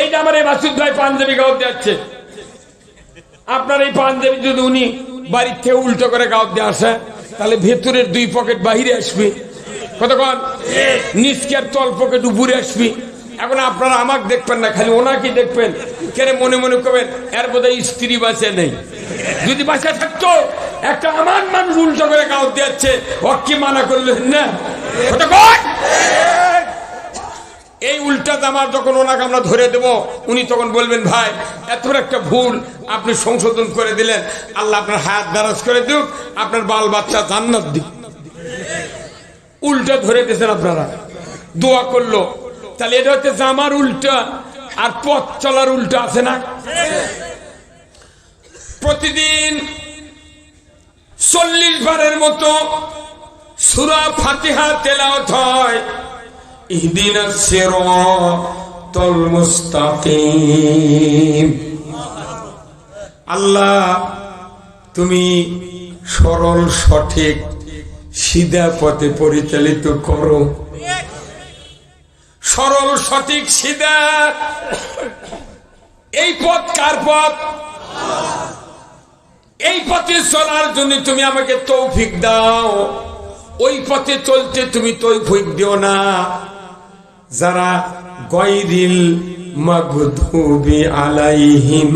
এই যে আমার এই মাসুদ ভাই পাঞ্জাবি গাওয়াত যাচ্ছে আপনার এই পাঞ্জাবি যদি উনি বাড়ির থেকে উল্টো করে গাওয়াত দিয়ে আসে, তাহলে ভেতরের দুই পকেট বাহিরে আসবে। কতক্ষণ নিচকের তল পকেট উপরে আসবে। এখন আপনারা আমাকে দেখবেন না, খালি ওনাকে দেখবেন। কেন মনে মনে করবেন, এর বোধহয় স্ত্রী বাঁচে নেই। যদি বাঁচা থাকতো, একটা আমার মানুষ উল্টো করে গাও দিচ্ছে ও কি মানা করলেন না। কতক্ষণ এই উল্টা জামা যখন ওনাকে আমরা ধরে দেব, উনি তখন বলবেন, ভাই, এত একটা ভুল আপনি সংশোধন করে দিলেন। আল্লাহ আপনার হায়াত দারাজ করে দিক আপনার বাল বাচ্চা জান্নাত দিক। উল্টা ধরে দিয়েছেন আপনারা। দোয়া করল। তাহলে এটা হচ্ছে জামার উল্টা, আর পথ চলার উল্টা আছে না? প্রতিদিন চল্লিশ বারের মতো সুরা ফাতিহা তেলাওয়াত হয়। আল্লাহ, তুমি সরল, সঠিক, সিধা পথে পরিচালিত করো। সরল, সঠিক, সিধা। এই পথ কার পথ? এই পথে চলার জন্য তুমি আমাকে তৌফিক দাও। ওই পথে চলতে তুমি তৌফিক দিও না। যারা গৈরিল মাগদুবি আলাইহিম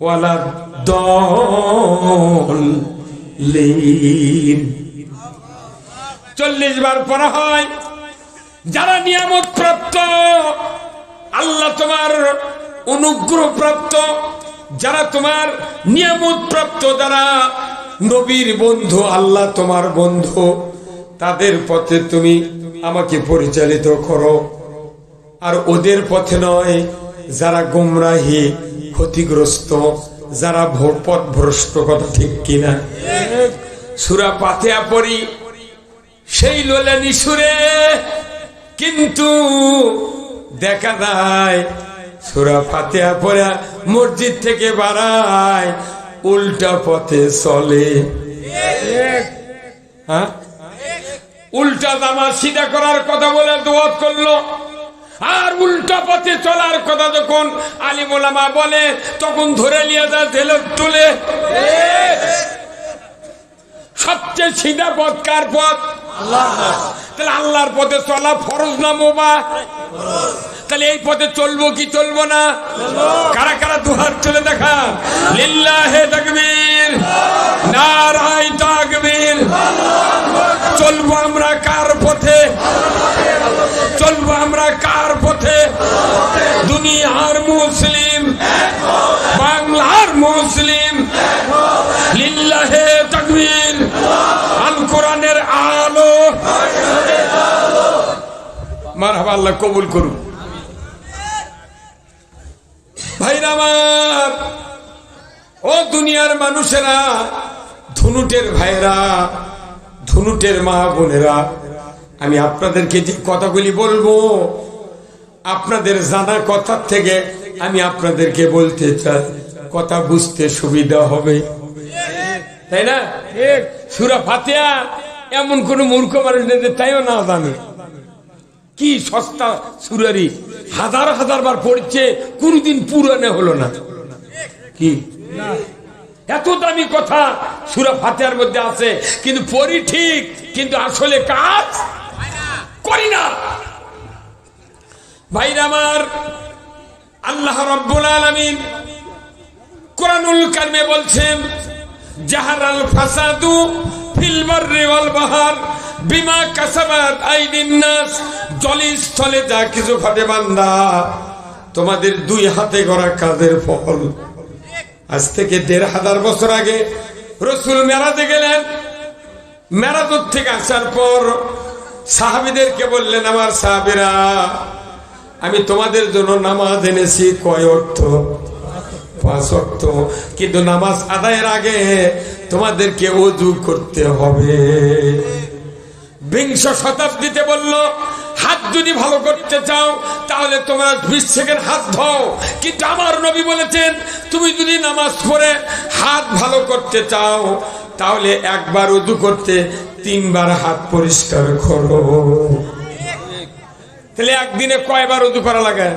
ওয়ালা দলিন চল্লিশ বার পড়া হয়, যারা নিয়ামত প্রাপ্ত আল্লাহ তোমার অনুগ্রহ প্রাপ্ত যারা তোমার নিয়ামত প্রাপ্ত যারা নবীর বন্ধু, আল্লাহ তোমার বন্ধু, তাদের পথে তুমি আমাকে পরিচালিত করো। আর ওদের পথে নয়, যারা গুমরাহি, ক্ষতিগ্রস্ত, যারা পথ ভ্রষ্ট কথা ঠিক কিনা। সুরা পাথেয়া পড়ি, সেই লোলানি সুরে কিন্তু দেখা যায়, সুরা ফাতেহা পড়ে মসজিদ থেকে বাড়ায়, উল্টা পথে চলে। হ্যাঁ? উল্টা জামা সিধা করার কথা বলে দোয়াত করল। আর উল্টা পথে চলার কথা যখন আলিমোলামা বলে, তখন ধরে নিয়ে জেলে তুলে সবচেয়ে সিধা পথ কার পথ? তাহলে আল্লাহর পথে চলা ফরজ না মোবা তাহলে এই পথে চলবো কি চলবো না? কারা কারা দুহার চলে দেখা লিল্লাহে তাকবীর নারাই তাকবীর। চলবো আমরা কার পথে? চলবো আমরা কার পথে? দুনিয়ার মুসলিম, বাংলার মুসলিম, লিল্লাহে তাকবীর, আল কোরআনের আলো। মারহাবা আল্লাহ কবুল করুন। ভাইরা আমার, ও দুনিয়ার মানুষেরা, ধনুটের ভাইরা ধনুটের মা বোনেরা আমি আপনাদেরকে যে কথাগুলি বলব, আপনাদের জানা কথার থেকে আমি আপনাদেরকে বলতে চাই, কথা বুঝতে সুবিধা হবে। তাই না? সুরা ফাতিয়া এমন কোন মূর্খ মানুষ নেই তাইও না জানে। কি সস্তা সুরারি, হাজার হাজার বার পড়ছে, কোনদিন পুরানে হলো না। কি? এত দামি কথা। সুরা ফাতেহার মধ্যে আছে। কিন্তু পড়ি ঠিক, কিন্তু আসলে কাজ করি না। ভাইরা আমার, আল্লাহ রব্বুল আলামিন কোরআনুল কারমে বলছেন জাহার আল ফাসাদু ফিল রেওয়াল বাহার বিমা কাসাবাত আইদিন নাস। জলে স্থলে যা কিছু ঘটে বান্দা, তোমাদের দুই হাতে গড়া কাজের ফল। আজ থেকে দেড় হাজার বছর আগে রসুল মেরাজে গেলেন। মেরাজত থেকে আসার পর সাহাবিদেরকে বললেন, আমার সাহাবিরা, আমি তোমাদের জন্য নামাজ এনেছি কয় অর্থ? পাঁচ অর্থ। কিন্তু নামাজ আদায়ের আগে তোমাদেরকে অজু করতে হবে। বিংশ শতাব্দীতে বলল হাত যদি ভালো করতে চাও, তাহলে তোমরা বিশ সেকেন্ড হাত ধও। কিন্তু আমার নবী বলেছেন, তুমি যদি নামাজ পড়ে হাত ভালো করতে চাও, তাহলে একবার উদু করতে তিনবার হাত পরিষ্কার করো। তাহলে একদিনে কয়বার উদু করা লাগে?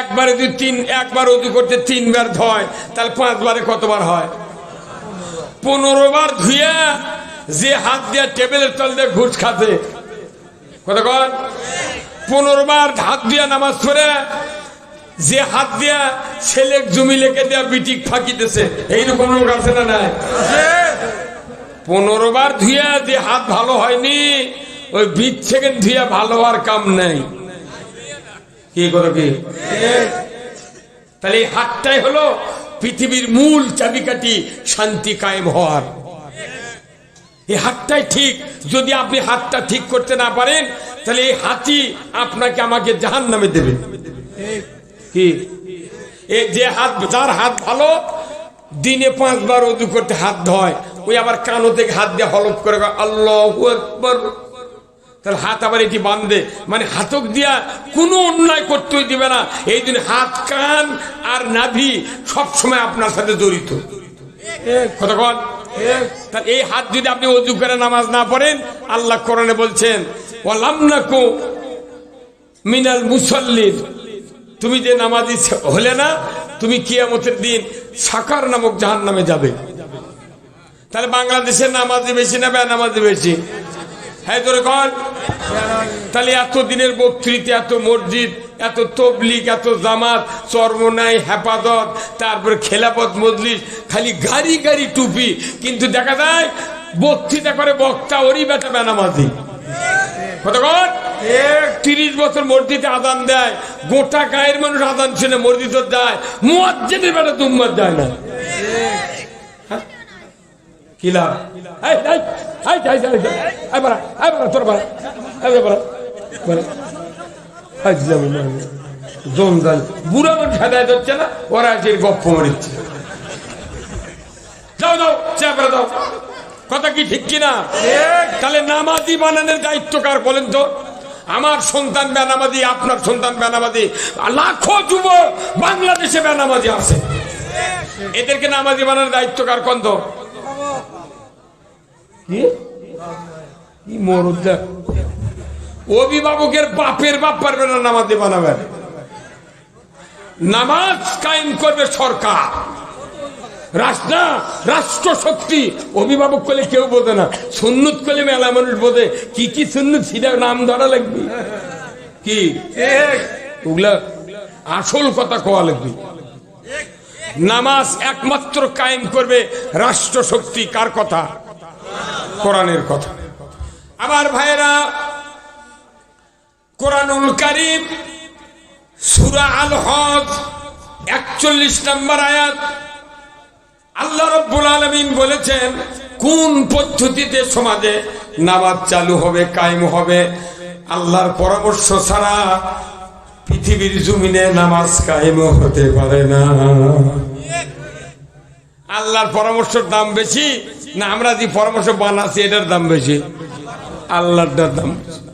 একবারে যদি তিন, একবার উজু করতে তিনবার ধয়, তাহলে পাঁচবারে কতবার হয়? পনেরো বার ধুয়ে যে হাত দিয়ে টেবিলের তল দিয়ে ঘুষ খাতে কত কর পনেরো বার হাত দিয়ে নামাজ পড়ে, যে হাত দিয়া ছেলে জমি লেগে দেয়া বিটিক ফাঁকিতেছে, এইরকম লোক আছে না নাই? পনেরো বার ধুইয়া যে হাত ভালো হয়নি, ওই বিট থেকে ধুইয়া ভালো হওয়ার কাম নাই। কি করো কি? তাহলে এই হাতটাই হলো পৃথিবীর মূল চাবিকাঠি শান্তি কায়েম হওয়ার। এই হাতটাই ঠিক। যদি আপনি হাতটা ঠিক করতে না পারেন, তাহলে এই হাতি আপনাকে আমাকে জাহান নামে দেবে। কি? যে হাত, যার হাত ভালো, দিনে পাঁচবার উদু করতে হাত ধয়। ওই আবার কানো থেকে হাত দিয়ে হলফ করে আল্লাহ তাহলে হাত আবার এটি বান্ধে মানে হাতক দিয়া কোনো অন্যায় করতেই দিবে না। এই দিন হাত, কান আর নাভি সবসময় আপনার সাথে জড়িত। কতক্ষণ এই হাত যদি আপনি অজু করে নামাজ না পড়েন, আল্লাহ কোরআনে বলছেন, ওয়ালাম নাকু মিনাল মুসল্লির তুমি যে নামাজি হলে না, তুমি কিয়ামতের দিন সাকার নামক জাহান নামে যাবে। তাহলে বাংলাদেশের নামাজি বেশি না বেনামাজি বেশি? হ্যাঁ তোর কর তাহলে এত দিনের বক্তৃতা, এত মসজিদ এত তবলিক এত জামাত চর্মনাই হেফাজত তারপরে খেলাপথ মজলিস খালি গাড়ি গাড়ি টুপি কিন্তু দেখা যায় বক্তৃতা করে বক্তা ওরই বেটা বেনামাজি কতক্ষণ তিরিশ বছর মসজিদে আদান দেয় গোটা গায়ের মানুষ আদান শুনে মসজিদ যায় মুয়াজ্জিনের বেটা দুম্মার যায় না হ্যাঁ? কি লাভ এই, এই, এই, এই, এই, এই, এই, বাড়া, এই, বাড়া, তোর বাড়া, না ওরা মারিচ্ছে। যাও দাও। কথা কি ঠিক তাহলে বানানোর বলেন তো? আমার সন্তান বেনামাজি, আপনার সন্তান বেনামাজি, লাখো যুব বাংলাদেশে বেনামাজি আছে। এদেরকে নামাজি বানানোর দায়িত্ব কার কন্ত কি? কি মরদ দেখ। অভিভাবকের বাপের বাপ পারবে না নামাজি বানাবে নামাজ কায়েম করবে সরকার। রাষ্ট্র রাষ্ট্র শক্তি অভিভাবক করলে কেউ বোঝে না। সুন্নত করলে মেলা মানুষ বোঝে। কি কি সুন্নত? সেটা নাম ধরা লাগবে। কি? ওগুলা আসল কথা কোয়া লাগবে। নামাজ একমাত্র কায়েম করবে রাষ্ট্র শক্তি কার কথা? কোরআনের কথা। আমার ভাইরা কোরআনুল কারিম, সুরা আল হজ, একচল্লিশ নম্বর আয়াত। আল্লাহ রব্বুল আলমিন বলেছেন, কোন পদ্ধতিতে সমাজে নামাজ চালু হবে, কায়েম হবে? আল্লাহর পরামর্শ ছাড়া পৃথিবীর জমিনে নামাজ কায়েম হতে পারে না। আল্লাহর পরামর্শের দাম বেশি না আমরা যে পরামর্শ বানাচ্ছি, এটার দাম বেশি। আল্লাহটার দাম। বেশি।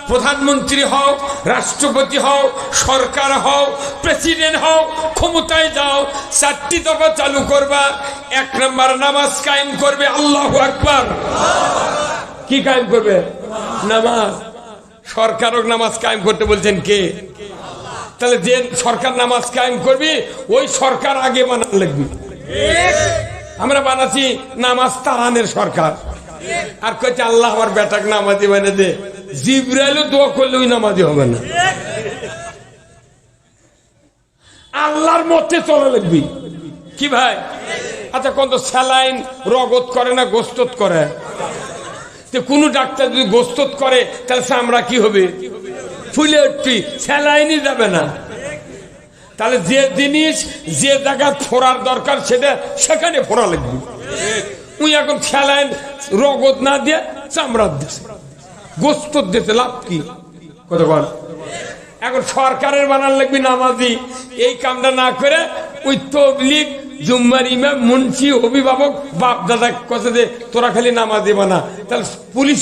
প্রধানমন্ত্রী হও, রাষ্ট্রপতি হও, সরকার হও, প্রেসিডেন্ট হও, ক্ষমতায় যাও, চারটি দফা চালু করবা, এক নম্বর নামাজ কায়েম করবে, আল্লাহ আকবার। কি কায়েম করবে? নামাজ। সরকারক নামাজ কায়েম করতে বলছেন কে? তাহলে যে সরকার নামাজ কায়েম করবি, ওই সরকার আগে বানান লাগবে। আমরা বানাচ্ছি নামাজ তারানের সরকার। আর কইছে, আল্লাহ আমার বেটাক নামাজি মানে দে। জিব্রাইলও দোয়া করলে ওই নামাজি হবে না। আল্লাহর মতে চলে লাগবি। কি ভাই? আচ্ছা কোন তো স্যালাইন রগত করে না গোস্তত করে? কোনো ডাক্তার যদি গোস্তত করে, তাহলে চামড়া কি হবে? ফুলে উঠবি, স্যালাইনই যাবে না। তাহলে যে জিনিস, যে জায়গা ফোরার দরকার, সেটা সেখানে ফোরা লাগবে। উই এখন স্যালাইন রগত না দিয়ে চামড়া দিছে। গোস্ত দিতে লাভ কি? কথা বল। এখন সরকারের বানান লাগবে নামাজি। এই কামটা না করে ওই তবলিগ, জুম্মার ইমাম, মুন্সি, অভিভাবক বাপ দাদা কথা দে তোরা খালি নামাজি বানা। তাহলে পুলিশ